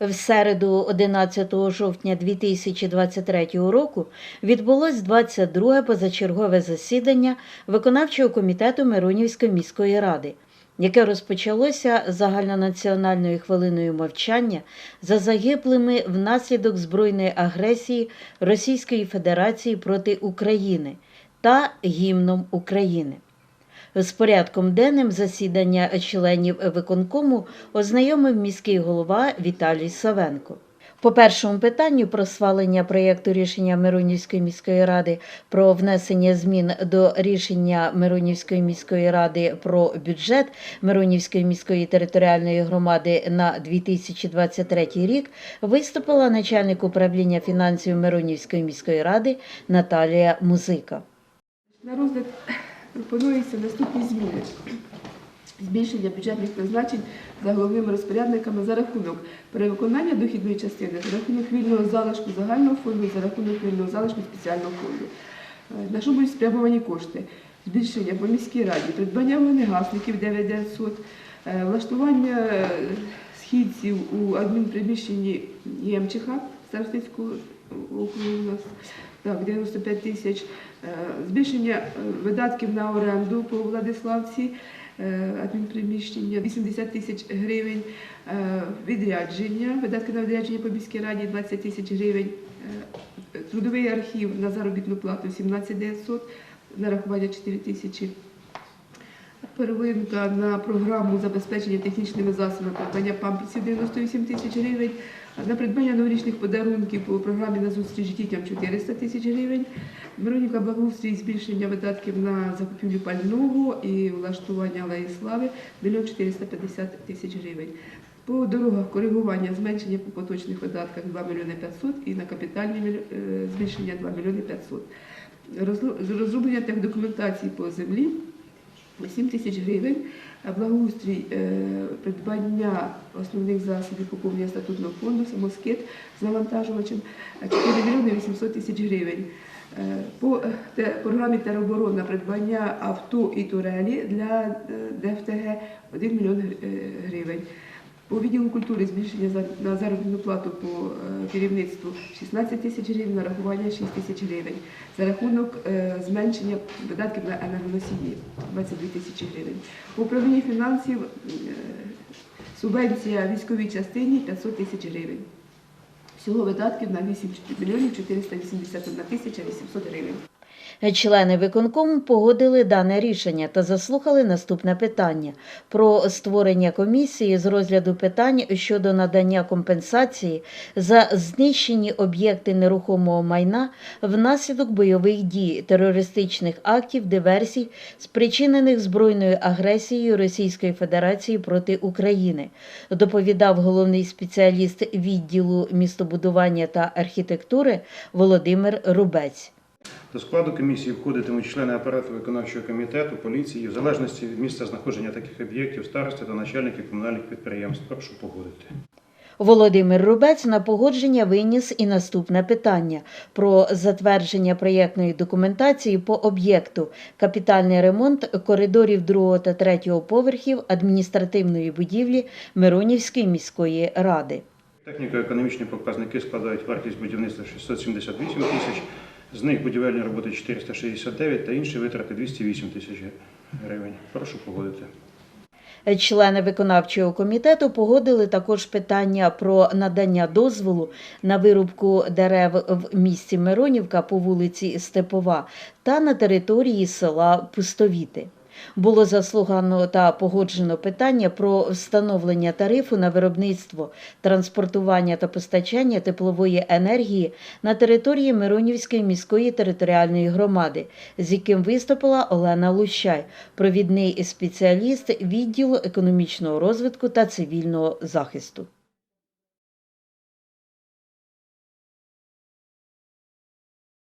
В середу, 11 жовтня 2023 року, відбулось 22 позачергове засідання виконавчого комітету Миронівської міської ради, яке розпочалося загальнонаціональною хвилиною мовчання за загиблими внаслідок збройної агресії Російської Федерації проти України та гімном України. З порядком денним засідання членів виконкому ознайомив міський голова Віталій Савенко. По першому питанню про схвалення проєкту рішення Миронівської міської ради про внесення змін до рішення Миронівської міської ради про бюджет Миронівської міської територіальної громади на 2023 рік виступила начальник управління фінансів Миронівської міської ради Наталія Музика. На розгляд пропонуються наступні зміни. Збільшення бюджетних призначень за головними розпорядниками за рахунок перевиконання дохідної частини, за рахунок вільного залишку загального фонду, за рахунок вільного залишку спеціального фонду. Е, На що будуть спрямовані кошти? Збільшення по міській раді, придбання вогнегасників 9900, е, влаштування е, східців у адмінприміщенні ЄМЧХ Старостинського округу у нас так, 95 тисяч. Е, Збільшення е, видатків на оренду по Владиславці, е, адмінприміщення 80 тисяч гривень, відрядження, видатки на відрядження по міській раді 20 тисяч гривень, трудовий архів на заробітну плату 17 900, нарахування 4 тисячі. Первинка на програму забезпечення технічними засобами придбання памперсів 98 тисяч гривень, на придбання новорічних подарунків по програмі на зустріч дітям 400 тисяч гривень. Вероніка Благоустрій збільшення видатків на закупівлю пального і влаштування алеї слави 1 450 тисяч гривень. По дорогах коригування зменшення по поточних видатках 2 мільйони 500 і на капітальні е, збільшення 2 мільйони 500. Розроблення техдокументації по землі 7 тисяч гривень, благоустрій е, придбання основних засобів поповнення статутного фонду, самоскет з навантажувачем е, 4 мільйони 800 тисяч гривень. Е, По е, програмі тероборона придбання авто і турелі для ДФТГ 1 мільйон гр- гривень. По відділу культури збільшення на заробітну плату по е, керівництву 16 тисяч гривень, нарахування 6 тисяч гривень. За рахунок е, зменшення видатків на енергоносії 22 тисячі гривень. По управлінні фінансів е, субвенція військовій частині 500 тисяч гривень. Всього видатків на 8 мільйонів 481 тисяча 800 гривень. Члени виконкому погодили дане рішення та заслухали наступне питання про створення комісії з розгляду питань щодо надання компенсації за знищені об'єкти нерухомого майна внаслідок бойових дій, терористичних актів, диверсій, спричинених збройною агресією Російської Федерації проти України. Доповідав головний спеціаліст відділу містобудування та архітектури Володимир Рубець. До складу комісії входитимуть члени апарату виконавчого комітету, поліції, в залежності від місця знаходження таких об'єктів, старости та начальники комунальних підприємств. Прошу погодити. Володимир Рубець на погодження виніс і наступне питання про затвердження проєктної документації по об'єкту капітальний ремонт коридорів 2 та 3 поверхів адміністративної будівлі Миронівської міської ради. Техніко-економічні показники складають вартість будівництва 678 тисяч, з них будівельні роботи 469 та інші витрати 208 тисяч гривень. Прошу погодити. Члени виконавчого комітету погодили також питання про надання дозволу на вирубку дерев в місті Миронівка по вулиці Степова та на території села Пустовіти. Було заслухано та погоджено питання про встановлення тарифу на виробництво, транспортування та постачання теплової енергії на території Миронівської міської територіальної громади, з яким виступила Олена Лущай, провідний спеціаліст відділу економічного розвитку та цивільного захисту.